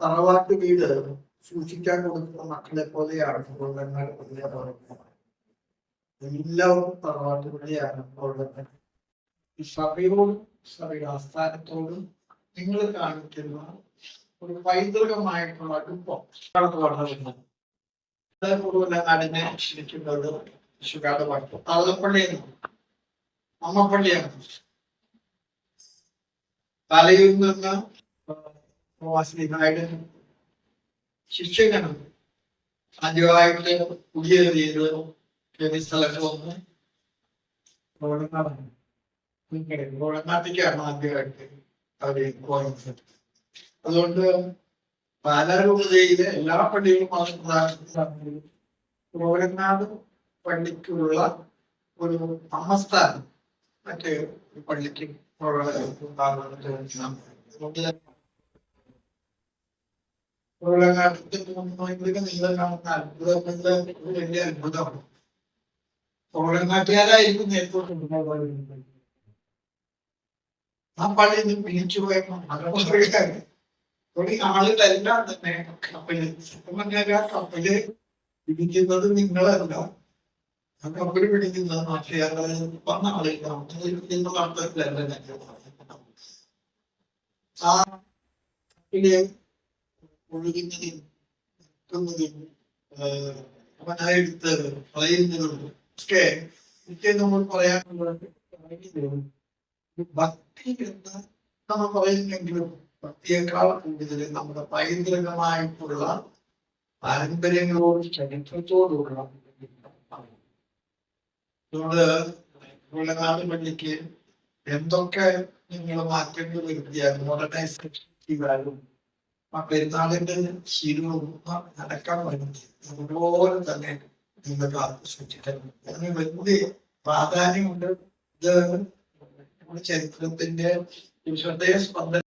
തറവാട്ട് വീട് സൂക്ഷിക്കാൻ കൊടുക്കുന്ന മക്കളെ പോലെയാണ് കൊള്ളങ്ങൾ എല്ലാവർക്കും തറവാട്ട് വീടെയാണ് ഈ സഭയോടും സഭയുടെ ആസ്ഥാനത്തോടും നിങ്ങൾ കാണിക്കുന്ന ഒരു പൈതൃകമായിട്ടുള്ള അടുപ്പം കടന്നു വളരുന്നത് അതേപോലെ ക്ഷണിക്കുന്നത് ശുകാട് പാട്ട് തള്ളപ്പള്ളിയെന്ന് അമ്മപ്പള്ളിയാണ്. തലയിൽ നിന്ന് പ്രവാസിനികായുടെ ശിക്ഷകനും ആദ്യമായിട്ട് കുടിയേറിയത് രീതിയിൽ സ്ഥലത്ത് വന്ന് ഗോളങ്ങാട്ടേക്കാണ് ആദ്യമായിട്ട് അവർ അതുകൊണ്ട് പാലാരൂപതയിലെ എല്ലാ പള്ളികളും ഗോളങ്ങാട് പള്ളിക്കുള്ള ഒരു അമ്മസ്ഥാനം മറ്റേ പള്ളിക്ക് ഉണ്ടാകുന്നത് അതുകൊണ്ട് കോളങ്ങാട്ടത്തിന്റെ മുന്നോട്ടേക്ക് നിങ്ങൾ കാണുന്ന അത്ഭുതം എന്നത് ഒരു വലിയ അത്ഭുതമാണ് കോളങ്ങാട്ടുകാരായിരിക്കും നേരിട്ട് ആ പള്ളിയിൽ നിന്ന് പിടിച്ചു പോയപ്പോൾ ഒരു ആളുകളെല്ലാം തന്നെ കപ്പൽ പറഞ്ഞാൽ ആ കപ്പൽ പിടിക്കുന്നത് നിങ്ങളല്ല ആ കപ്പൽ പിടിക്കുന്നത് നാട്ടുകാരെ വന്ന ആളുകളാണ് നിങ്ങളുടെ അർത്ഥത്തിലല്ല ഞാൻ. ആ കപ്പൽ ഒഴുകുന്നതും നിൽക്കുന്നതും അവനായെടുത്ത് കളയുന്നതും ഒക്കെ ഒക്കെ നമ്മൾ പറയാനുള്ളത് ഭക്തി എന്ന് നമ്മൾ പറയുന്നെങ്കിലും ഭക്തിയേക്കാൾ കൂടുതൽ നമ്മുടെ പൈതൃകമായിട്ടുള്ള പാരമ്പര്യങ്ങളോടും ചരിത്രത്തോടുള്ള അതുകൊണ്ട് വെള്ളനാട് പള്ളിക്ക് എന്തൊക്കെ നിങ്ങൾ മാറ്റങ്ങൾ വരുത്തിയാലും മോഡേണൈസേഷൻ ചെയ്താലും ആ പെരുന്നാളിന്റെ ശീലവും നടക്കാൻ വേണ്ടി അതുപോലെ തന്നെ നിങ്ങൾ കാത്തു സൂക്ഷിക്കണം അതിന് വലിയ പ്രാധാന്യമുണ്ട്. ഇത് ചരിത്രത്തിന്റെ ശ്രദ്ധേയ സ്പന്ദന